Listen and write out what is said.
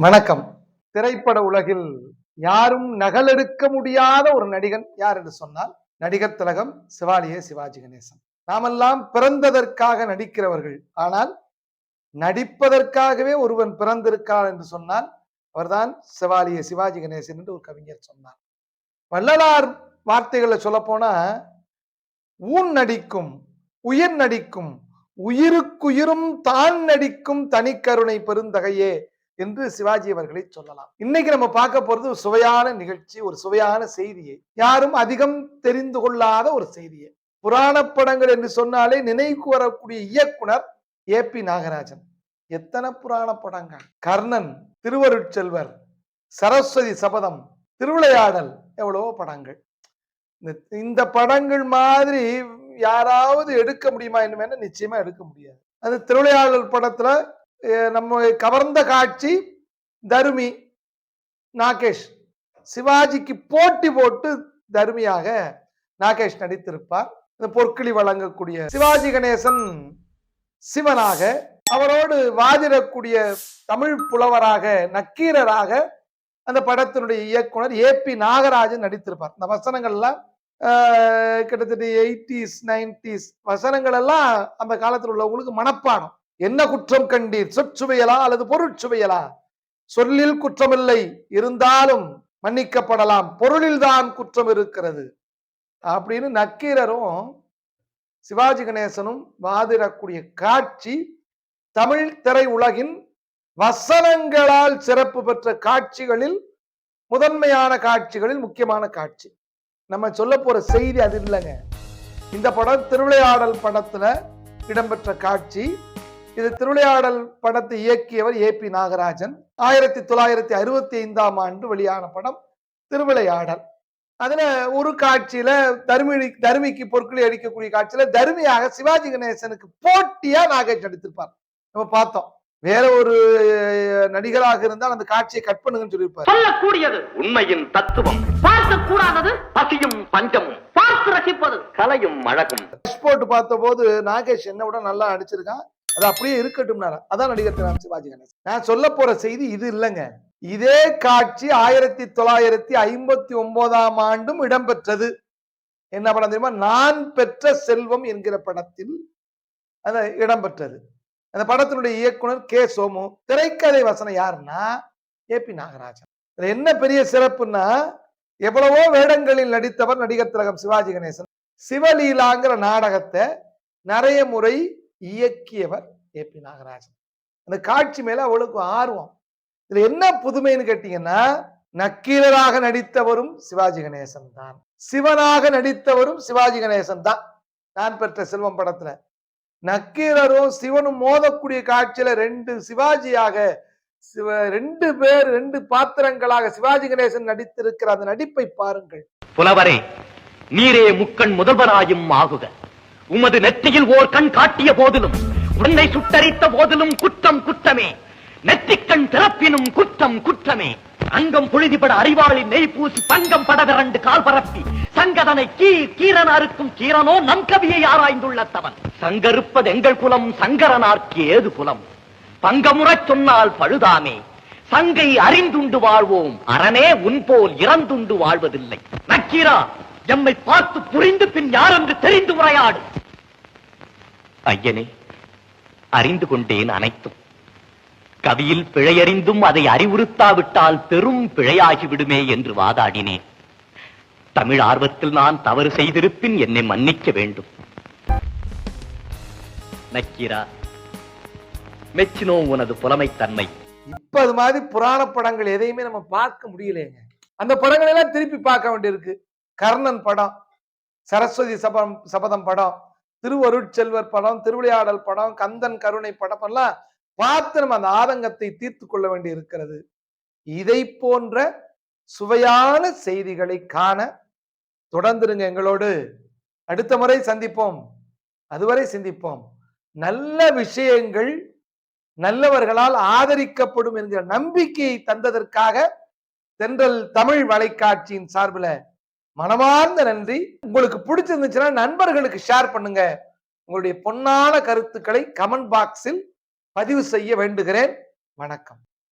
வணக்கம். திரைப்பட உலகில் யாரும் நகலெடுக்க முடியாத ஒரு நடிகன் யார் என்று சொன்னால் நடிகர் திலகம் சிவாலிய சிவாஜி கணேசன். நாமெல்லாம் பிறந்ததற்காக நடிக்கிறவர்கள். ஆனால் நடிப்பதற்காகவே ஒருவன் பிறந்திருக்கிறார் என்று சொன்னால் அவர்தான் சிவாலிய சிவாஜி கணேசன் என்று ஒரு கவிஞர் சொன்னார். வள்ளலார் வார்த்தைகளை சொல்லப்போனா ஊன் நடிக்கும் உயிர் நடிக்கும் உயிருக்குயிரும் தான் நடிக்கும் தனிக்கருணை பெருந்தகையே என்று சிவாஜி அவர்களை சொல்லலாம். இன்னைக்கு நம்ம பார்க்க போறது ஒரு சுவையான நிகழ்ச்சி ஒரு சுவையான செய்தியை. யாரும் அதிகம் தெரிந்து கொள்ளாத ஒரு செய்தியை. புராண படங்கள் என்று சொன்னாலே நினைவுக்கு வரக்கூடிய இயக்குனர் ஏ பி நாகராஜன். எத்தனை புராண படங்கள்? கர்ணன் திருவருட்செல்வர் சரஸ்வதி சபதம் திருவிளையாடல் எவ்வளவோ படங்கள். இந்த- படங்கள் மாதிரி யாராவது எடுக்க முடியுமா என்ன நிச்சயமா எடுக்க முடியாது. அது திருவிளையாடல் படத்துல நம்ம கவர்ந்த காட்சி தருமி நாகேஷ். சிவாஜிக்கு போட்டி போட்டு தருமியாக நாகேஷ் நடித்திருப்பார். இந்த பொற்களி வழங்கக்கூடிய சிவாஜி கணேசன் சிவனாக அவரோடு வாதிடக்கூடிய தமிழ் புலவராக நக்கீரராக அந்த படத்தினுடைய இயக்குனர் ஏ பி நாகராஜன் நடித்திருப்பார். இந்த வசனங்கள்லாம் ஆஹ், கிட்டத்தட்ட எயிட்டிஸ் நைன்டிஸ் வசனங்கள் எல்லாம் அந்த காலத்தில் உள்ளவங்களுக்கு மனப்பாடம். என்ன குற்றம் கண்டீர்? சொற்சுவையலா அல்லது பொருட்சுவையலா? சொல்லில் குற்றமில்லை இருந்தாலும் மன்னிக்கப்படலாம். பொருளில்தான் குற்றம் இருக்கிறது. அப்படின்னு நக்கீரரும் சிவாஜி கணேசனும் வாதிடக்கூடிய காட்சி தமிழ் திரை உலகின் வசனங்களால் சிறப்பு பெற்ற காட்சிகளில் முதன்மையான காட்சிகளில் முக்கியமான காட்சி. நம்ம சொல்ல போற செய்தி அது இல்லைங்க. இந்த படம் திருவிளையாடல் படத்துல இடம்பெற்ற காட்சி. இது திருவிளையாடல் படத்தை இயக்கியவர் ஏ பி நாகராஜன். ஆயிரத்தி தொள்ளாயிரத்தி அறுபத்தி ஐந்தாம் ஆண்டு வெளியான படம் திருவிளையாடல். அதுல ஒரு காட்சியில தருமி தருமிக்கு பொருட்களை அடிக்கக்கூடிய காட்சியில தருமியாக சிவாஜி கணேசனுக்கு போட்டியா நாகேஷ் நடித்திருப்பார். நம்ம பார்த்தோம். வேற ஒரு நடிகராக இருந்தால் அந்த காட்சியை கட் பண்ணுங்கன்னு சொல்லியிருப்பார். சொல்லக்கூடியது உண்மையின் தத்துவம். பார்க்க கூடாதது பசியும் பஞ்சமும். பார்த்து ரசிப்பது கலையும் அழகும். போட்டு பார்த்த போது நாகேஷ் என்ன விட நல்லா நடிச்சிருக்கான். அது அப்படியே இருக்கட்டும் அதான் நடிகர் திரு சிவாஜி கணேசன். நான் சொல்ல போற செய்தி இது இல்லைங்க. இதே காட்சி ஆயிரத்தி தொள்ளாயிரத்தி ஐம்பத்தி ஒன்பதாம் ஆண்டும் இடம்பெற்றது. என்ன படம் தெரியுமா? நான் பெற்ற செல்வம் என்கிற படத்தில் அது இடம்பெற்றது. அந்த படத்தினுடைய இயக்குனர் கே சோமு திரைக்கதை வசனம் யாருன்னா ஏ பி நாகராஜன். இதுல என்ன பெரிய சிறப்புன்னா எவ்வளவோ வேடங்களில் நடித்தவர் நடிகர் திலகம் சிவாஜி கணேசன். சிவலீலாங்கிற நாடகத்தை நிறைய முறை இயக்கியவர் ஏ பி நாகராஜன். அந்த காட்சி மேல அவளுக்கு ஆர்வம். இதுல என்ன புதுமைன்னு கேட்டீங்கன்னா நக்கீரராக நடித்தவரும் சிவாஜி கணேசன் தான். சிவனாக நடித்தவரும் சிவாஜி கணேசன் தான். நான் பெற்ற செல்வம் படத்துல. நக்கீரரும் சிவனும் மோதக்கூடிய காட்சியில ரெண்டு சிவாஜியாக சிவ ரெண்டு பேர் ரெண்டு பாத்திரங்களாக சிவாஜி கணேசன் நடித்திருக்கிற அந்த நடிப்பை பாருங்கள். புலவரே நீரே முக்கண் முதல்வராயும் ஆகுக. உமது நெற்றியில் ஓர் கண் காட்டிய போதிலும் உன்னை சுட்டரித்த போதிலும் குற்றம் குற்றமே. நெற்றிக்கண் திறப்பினும் குற்றம் குற்றமே. அங்கம் புழுதிபட அறிவாளி நெய் பூசி பங்கம் பட விரண்டு கால் பரப்பி சங்கதனை கீ கீரனாருக்கும் கீரனோ நம் கவியை ஆராய்ந்துள்ள தவன் சங்கருப்பது எங்கள் குலம் சங்கரனார்க்கு ஏது குலம்? பங்கமுறச் சொன்னால் பழுதாமே. சங்கை அறிந்துண்டு வாழ்வோம் அரணே உன்போல் இறந்துண்டு வாழ்வதில்லை. நக்கீரா எம்மை பார்த்து புரிந்து பின் யார் என்று தெரிந்து உரையாடு. ஐயனே அறிந்து கொண்டேன் அனைத்தும். கவியில் பிழையறிந்தும் அதை அறிவுறுத்தாவிட்டால் பெரும் பிழையாகிவிடுமே என்று வாதாடினேன். தமிழ் ஆர்வத்தில் நான் தவறு செய்திருப்பின் என்னை மன்னிக்க வேண்டும். நக்கீரா மெச்சினோ உனது புலமைத்தன்மை. இப்ப அது மாதிரி புராண படங்கள் எதையுமே நம்ம பார்க்க முடியலைங்க அந்த படங்கள் எல்லாம் திருப்பி பார்க்க வேண்டியிருக்கு. கர்ணன் படம் சரஸ்வதி சபம் சபதம் படம் திருவருட்செல்வர் படம் திருவிளையாடல் படம் கந்தன் கருணை படம் எல்லாம் பார்த்து நம்ம அந்த ஆதங்கத்தை தீர்த்து கொள்ள வேண்டி இருக்கிறது. இதை போன்ற சுவையான செய்திகளை காண தொடர்ந்துருங்க எங்களோடு. அடுத்த முறை சந்திப்போம். அதுவரை சிந்திப்போம். நல்ல விஷயங்கள் நல்லவர்களால் ஆதரிக்கப்படும் என்கிற நம்பிக்கையை தந்ததற்காக தென்றல் தமிழ் வலைக்காட்சியின் சார்பில் மனமார்ந்த நன்றி. உங்களுக்கு பிடிச்சிருந்துச்சுன்னா நண்பர்களுக்கு ஷேர் பண்ணுங்க. உங்களுடைய பொன்னான கருத்துக்களை கமெண்ட் பாக்ஸில் பதிவு செய்ய வேண்டுகிறேன். வணக்கம்.